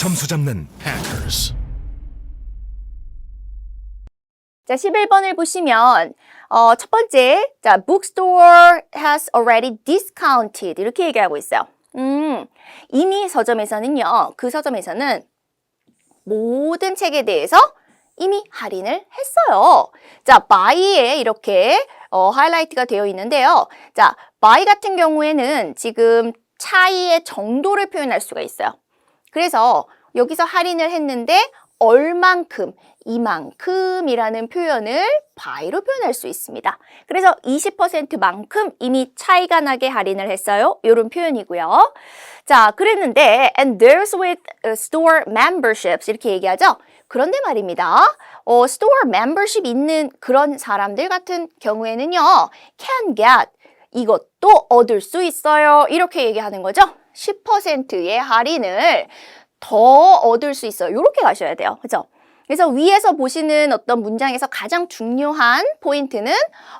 점수 잡는 hackers. 자, 11번을 보시면 어, 첫 번째, 자, bookstore has already discounted 이렇게 얘기하고 있어요. 음, 이미 서점에서는요, 그 서점에서는 모든 책에 대해서 이미 할인을 했어요. 자, buy에 이렇게 어, 하이라이트가 되어 있는데요. 자, buy 같은 경우에는 지금 차이의 정도를 표현할 수가 있어요. 그래서 여기서 할인을 했는데 얼만큼, 이만큼이라는 표현을 by로 표현할 수 있습니다. 그래서 20%만큼 이미 차이가 나게 할인을 했어요. 이런 표현이고요. 자, 그랬는데 and there's with uh, store memberships 이렇게 얘기하죠. 그런데 말입니다. 어, store membership 있는 그런 사람들 같은 경우에는요. can get 이것도 얻을 수 있어요. 이렇게 얘기하는 거죠. 10%의 할인을 더 얻을 수 있어요. 이렇게 가셔야 돼요. 그죠? 그래서 위에서 보시는 어떤 문장에서 가장 중요한 포인트는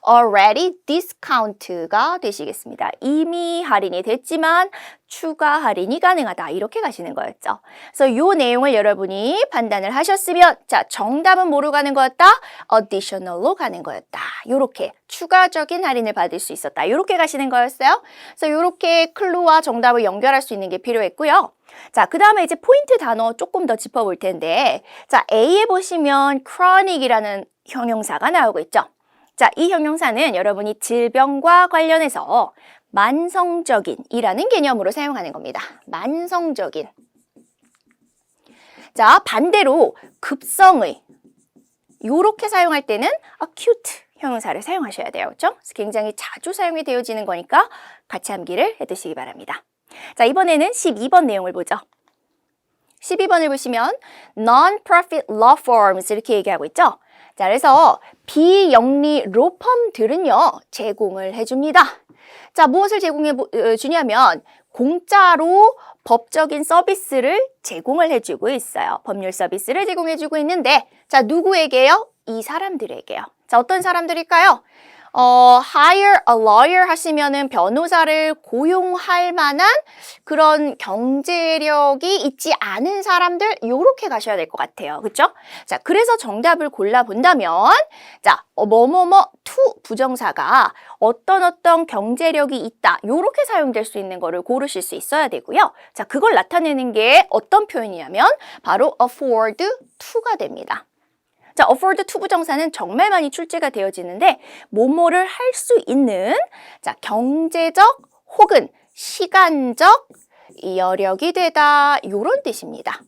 already discount가 되시겠습니다. 이미 할인이 됐지만 추가 할인이 가능하다. 이렇게 가시는 거였죠. 그래서 이 내용을 여러분이 판단을 하셨으면 자, 정답은 뭐로 가는 거였다? additional로 가는 거였다. 이렇게 추가적인 할인을 받을 수 있었다. 이렇게 가시는 거였어요. 그래서 이렇게 클루와 정답을 연결할 수 있는 게 필요했고요. 자, 그 다음에 이제 포인트 단어 조금 더 짚어볼 텐데, 자, A에 보시면 chronic이라는 형용사가 나오고 있죠. 자, 이 형용사는 여러분이 질병과 관련해서 만성적인이라는 개념으로 사용하는 겁니다. 만성적인. 자, 반대로 급성의 요렇게 사용할 때는 acute 형용사를 사용하셔야 돼요. 그렇죠? 굉장히 자주 사용이 되어지는 거니까 같이 암기를 해두시기 바랍니다. 자, 이번에는 12번 내용을 보죠. 12번을 보시면 non-profit law firms 이렇게 얘기하고 있죠. 자, 그래서 비영리 로펌들은요, 제공을 해줍니다. 자, 무엇을 제공해 보- 어, 주냐면 공짜로 법적인 서비스를 제공을 해주고 있어요. 법률 서비스를 제공해주고 있는데, 자, 누구에게요? 이 사람들에게요. 자, 어떤 사람들일까요? 어, hire a lawyer 하시면은 변호사를 고용할 만한 그런 경제력이 있지 않은 사람들 요렇게 가셔야 될 것 같아요. 그렇죠? 자, 그래서 정답을 골라 본다면 자, 어, 뭐뭐뭐 투 부정사가 어떤 어떤 경제력이 있다. 요렇게 사용될 수 있는 거를 고르실 수 있어야 되고요. 자, 그걸 나타내는 게 어떤 표현이냐면 바로 afford to가 됩니다. 자, afford to 부정사는 정말 많이 출제가 되어지는데 뭐뭐를 할 수 있는 자, 경제적 혹은 시간적 여력이 되다 이런 뜻입니다.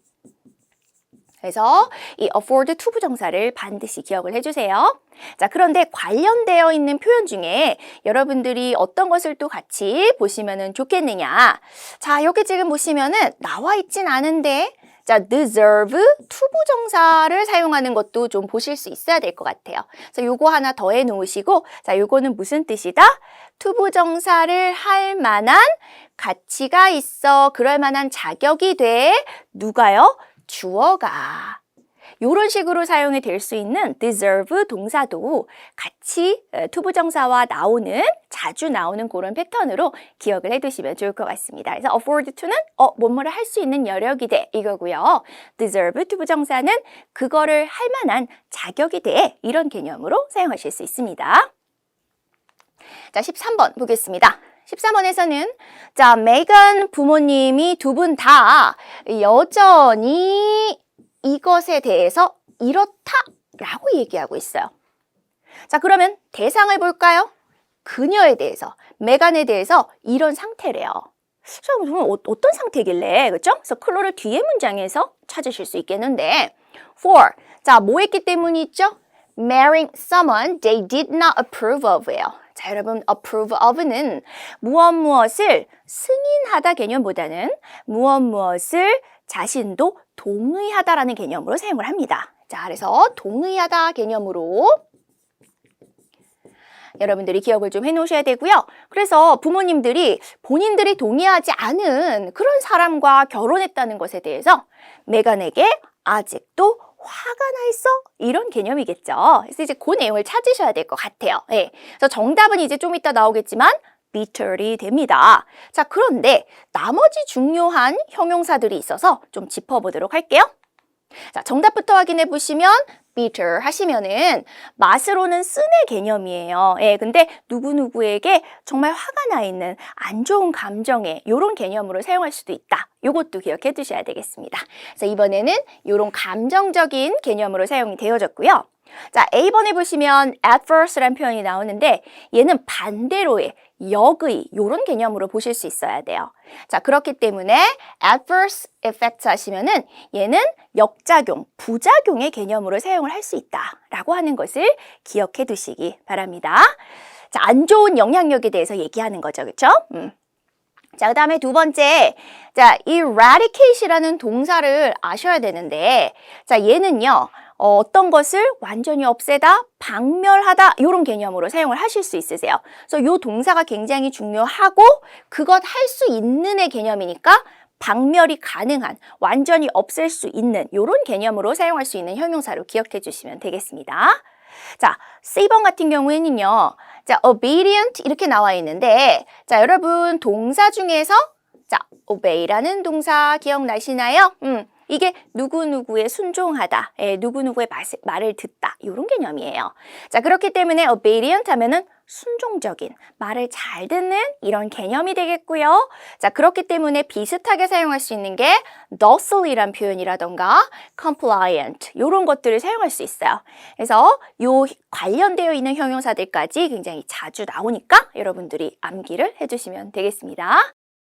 그래서 이 afford to 부정사를 반드시 기억을 해주세요. 자, 그런데 관련되어 있는 표현 중에 여러분들이 어떤 것을 또 같이 보시면 좋겠느냐. 자, 여기 지금 보시면은 나와 있진 않은데 자, deserve to 부정사를 사용하는 것도 좀 보실 수 있어야 될 것 같아요. 그래서 요거 하나 더해 놓으시고, 자, 요거는 무슨 뜻이다? to 부정사를 할 만한 가치가 있어, 그럴 만한 자격이 돼. 누가요? 주어가. 요런 식으로 사용이 될 수 있는 deserve 동사도 같이 어, 투부정사와 나오는 자주 나오는 그런 패턴으로 기억을 해두시면 좋을 것 같습니다. 그래서 afford to는 어 뭐뭐를 할 수 있는 여력이 돼 이거고요. deserve 투부정사는 그거를 할 만한 자격이 돼 이런 개념으로 사용하실 수 있습니다. 자 13번 보겠습니다. 13번에서는 자 메간 부모님이 두 분 다 여전히 이것에 대해서 이렇다라고 얘기하고 있어요. 자, 그러면 대상을 볼까요? 그녀에 대해서, 메간에 대해서 이런 상태래요. 자, 그러면 어, 어떤 상태길래, 그렇죠? 그래서 클로를 뒤에 문장에서 찾으실 수 있겠는데, for, 자, 뭐 했기 때문이 있죠? marrying someone they did not approve of예요. 자, 여러분, approve of는 무엇 무엇을 승인하다 개념보다는 무엇 무엇을 자신도 동의하다라는 개념으로 사용을 합니다. 자, 그래서 동의하다 개념으로 여러분들이 기억을 좀 해놓으셔야 되고요. 그래서 부모님들이 본인들이 동의하지 않은 그런 사람과 결혼했다는 것에 대해서 메간에게 아직도 화가 나 있어? 이런 개념이겠죠. 그래서 이제 그 내용을 찾으셔야 될 것 같아요. 예. 그래서 정답은 이제 좀 이따 나오겠지만 bitter이 됩니다. 자, 그런데 나머지 중요한 형용사들이 있어서 좀 짚어보도록 할게요. 자, 정답부터 확인해 보시면 bitter 하시면은 맛으로는 쓴의 개념이에요. 예, 근데 누구누구에게 정말 화가 나 있는 안 좋은 감정에 요런 개념으로 사용할 수도 있다. 요것도 기억해 두셔야 되겠습니다. 그래서 이번에는 요런 감정적인 개념으로 사용이 되어졌고요. 자, A번에 보시면 adverse라는 표현이 나오는데 얘는 반대로의 역의 요런 개념으로 보실 수 있어야 돼요. 자, 그렇기 때문에 adverse effect 하시면은 얘는 역작용, 부작용의 개념으로 사용을 할 수 있다라고 하는 것을 기억해 두시기 바랍니다. 자, 안 좋은 영향력에 대해서 얘기하는 거죠. 그렇죠? 음. 자, 그 다음에 두 번째. 자, 이 eradicate이라는 동사를 아셔야 되는데 자, 얘는요. 어, 어떤 것을 완전히 없애다, 박멸하다 이런 개념으로 사용을 하실 수 있으세요. 그래서 이 동사가 굉장히 중요하고 그것 할 수 있는의 개념이니까 박멸이 가능한, 완전히 없앨 수 있는 이런 개념으로 사용할 수 있는 형용사로 기억해 주시면 되겠습니다. 자, C번 같은 경우에는요. 자, obedient 이렇게 나와 있는데 자, 여러분 동사 중에서 자, obey라는 동사 기억나시나요? 음. 이게 누구누구의 순종하다, 예, 누구누구의 말을, 말을 듣다, 이런 개념이에요. 자, 그렇기 때문에 obedient 하면은 순종적인, 말을 잘 듣는 이런 개념이 되겠고요. 자, 그렇기 때문에 비슷하게 사용할 수 있는 게 docil이란 표현이라던가 compliant, 이런 것들을 사용할 수 있어요. 그래서 요 관련되어 있는 형용사들까지 굉장히 자주 나오니까 여러분들이 암기를 해 주시면 되겠습니다.